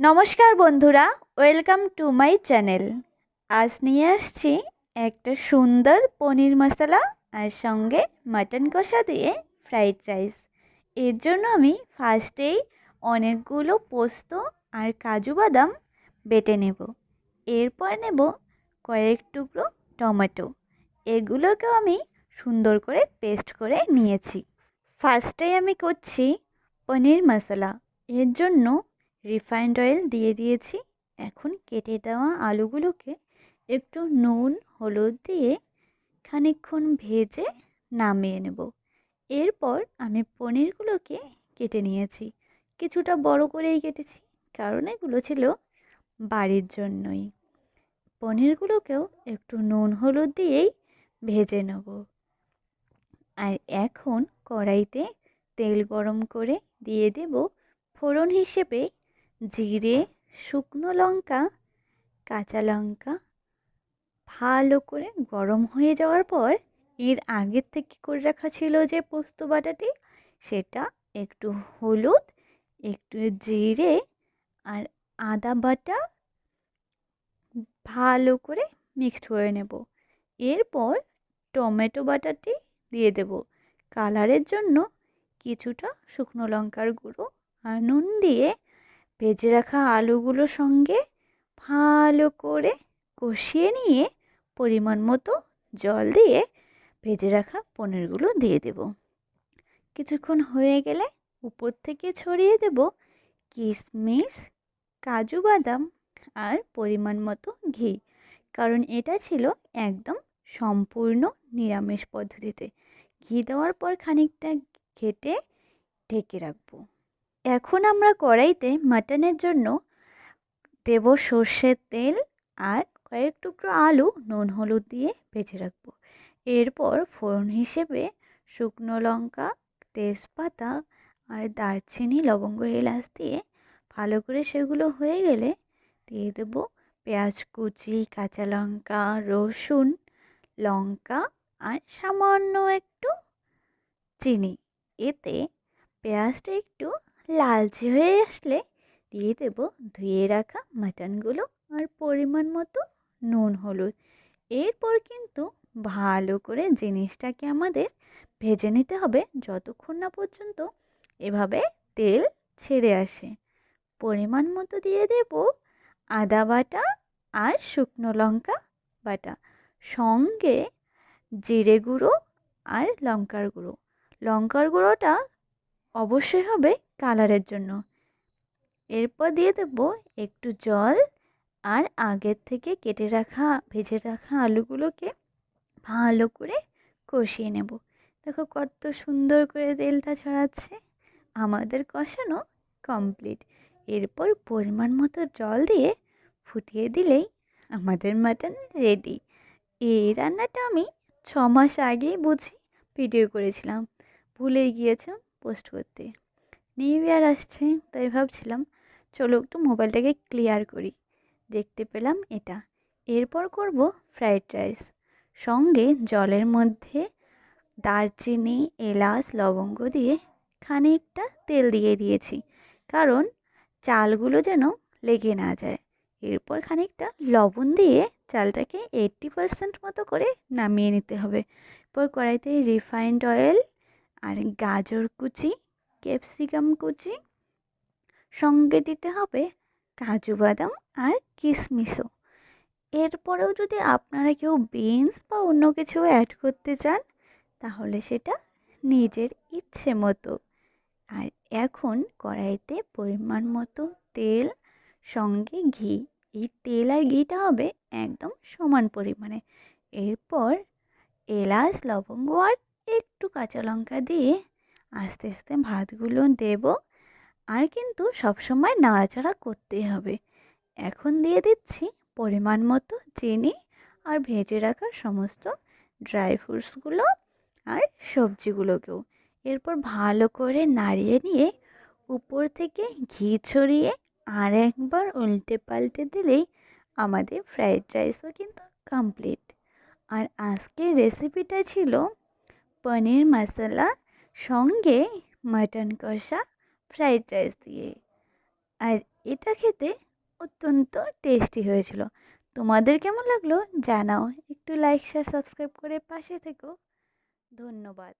নমস্কার বন্ধুরা, welcome to my channel. আজ নিয়ে আসছি একটা সুন্দর পনির মশলা আর সঙ্গে মাটন কষা দিয়ে ফ্রাইড রাইস। এর জন্য আমি ফার্স্টেই অনেকগুলো পোস্ত আর কাজু বাদাম বেটে নেব। এরপর নেব কয়েক টুকরো টমেটো। এগুলোকেও আমি সুন্দর করে পেস্ট করে নিয়েছি। ফার্স্টেই আমি করছি পনির মশলা। এর জন্য রিফাইন্ড অয়েল দিয়ে দিয়েছি। এখন কেটে দেওয়া আলুগুলোকে একটু নুন, হলুদ দিয়ে খানিকক্ষণ ভেজে নামিয়ে নেব। এরপর আমি পনিরগুলোকে কেটে নিয়েছি। কিছুটা বড় করেই কেটেছি, কারণ এগুলো ছিল বাড়ির জন্যই। পনিরগুলোকেও একটু নুন, হলুদ দিয়েই ভেজে নেব। আর এখন কড়াইতে তেল গরম করে দিয়ে দেব ফোড়ন হিসেবে জিরে, শুকনো লঙ্কা, কাঁচা লঙ্কা, ভালো করে গরম হয়ে যাওয়ার পর এর আগের থেকে করে রাখা ছিল যে পোস্ত বাটাটি, সেটা একটু হলুদ, একটু জিরে আর আদা বাটা ভালো করে মিক্সড করে নেব। এরপর টমেটো বাটাটি দিয়ে দেব। কালারের জন্য কিছুটা শুকনো লঙ্কার গুঁড়ো আর নুন দিয়ে ভেজে রাখা আলুগুলো সঙ্গে ভালো করে কষিয়ে নিয়ে পরিমাণ মতো জল দিয়ে ভেজে রাখা পনিরগুলো দিয়ে দেব। কিছুক্ষণ হয়ে গেলে উপর থেকে ছড়িয়ে দেব কিশমিশ কাজু বাদাম আর পরিমাণ মতো ঘি, কারণ এটা ছিল একদম সম্পূর্ণ নিরামিষ পদ্ধতিতে। ঘি দেওয়ার পর খানিকটা ঘেটে ঢেকে রাখব। এখন আমরা কড়াইতে মাটনের জন্য দেব সর্ষের তেল আর কয়েক টুকরো আলু, নুন, হলুদ দিয়ে ভেজে রাখব। এরপর ফোড়ন হিসেবে শুকনো লঙ্কা, তেজপাতা আর দারচিনি, লবঙ্গ, এলাচ দিয়ে ভালো করে সেগুলো হয়ে গেলে দিয়ে দেব পেঁয়াজ কুচি, কাঁচা লঙ্কা, রসুন, লঙ্কা আর সামান্য একটু চিনি। এতে পেঁয়াজটা একটু লালচে হয়ে আসলে দিয়ে দেব ধুয়ে রাখা মাটনগুলো আর পরিমাণ মতো নুন, হলুদ। এরপর কিন্তু ভালো করে জিনিসটাকে আমাদের ভেজে নিতে হবে যতক্ষণ না পর্যন্ত এভাবে তেল ছেড়ে আসে। পরিমাণ মতো দিয়ে দেব আদা বাটা আর শুকনো লঙ্কা বাটা। সঙ্গে জিরে গুঁড়ো আর লঙ্কার গুঁড়ো। লঙ্কার গুঁড়োটা অবশ্যই হবে কালারের জন্য। এরপর দিয়ে দেবো একটু জল আর আগের থেকে কেটে রাখা, ভেজে রাখা আলুগুলোকে ভালো করে কষিয়ে নেব। দেখো কত সুন্দর করে তেলটা ছড়াচ্ছে। আমাদের কষানো কমপ্লিট। এরপর পরিমাণ মতো জল দিয়ে ফুটিয়ে দিলেই আমাদের মাটন রেডি। এই রান্নাটা আমি ছ মাস আগেই বুঝি, ভিডিও করেছিলাম। ভুলে গিয়েছিলাম পোস্ট করতে। নিউ ইয়ার আসছে, তাই ভাবছিলাম চলো একটু মোবাইলটাকে ক্লিয়ার করি। দেখতে পেলাম এটা। এরপর করব ফ্রাইড রাইস সঙ্গে জলের মধ্যে দারচিনি, এলাচ, লবঙ্গ দিয়ে খানিকটা তেল দিয়ে দিয়েছি। কারণ চালগুলো যেন লেগে না যায়। এরপর খানিকটা লবণ দিয়ে চালটাকে এইট্টি পারসেন্ট মতো করে নামিয়ে নিতে হবে। এরপর কড়াইতে রিফাইন্ড অয়েল আর গাজর কুচি ক্যাপসিকাম কুচি, সঙ্গে দিতে হবে কাজু বাদাম আর কিশমিশও এরপরেও যদি আপনারা কেউ বিনস বা অন্য কিছু অ্যাড করতে চান, তাহলে সেটা নিজের ইচ্ছে মতো। আর এখন কড়াইতে পরিমাণ মতো তেল, সঙ্গে ঘি। এই তেল আর ঘিটা হবে একদম সমান পরিমাণে। এরপর এলাচ, লবঙ্গ আর একটু কাঁচা লঙ্কা দিয়ে আস্তে আস্তে ভাতগুলো দেব। আর কিন্তু সবসময় নাড়াচাড়া করতেই হবে। এখন দিয়ে দিচ্ছি পরিমাণ মতো চিনি আর ভেজে রাখা সমস্ত ড্রাই ফ্রুটসগুলো আর সবজিগুলোকেও। এরপর ভালো করে নাড়িয়ে নিয়ে উপর থেকে ঘি ছড়িয়ে আর একবার উল্টে পাল্টে দিলেই আমাদের ফ্রাইড রাইসও কিন্তু কমপ্লিট। আর আজকের রেসিপিটা ছিল পনির মশলা সঙ্গে মাটন কষা, ফ্রাইড রাইস দিয়ে। আর এটা খেতে অত্যন্ত টেস্টি হয়েছিল। তোমাদের কেমন লাগল জানাও। একটু লাইক শেয়ার সাবস্ক্রাইব করে পাশে থেকো। ধন্যবাদ।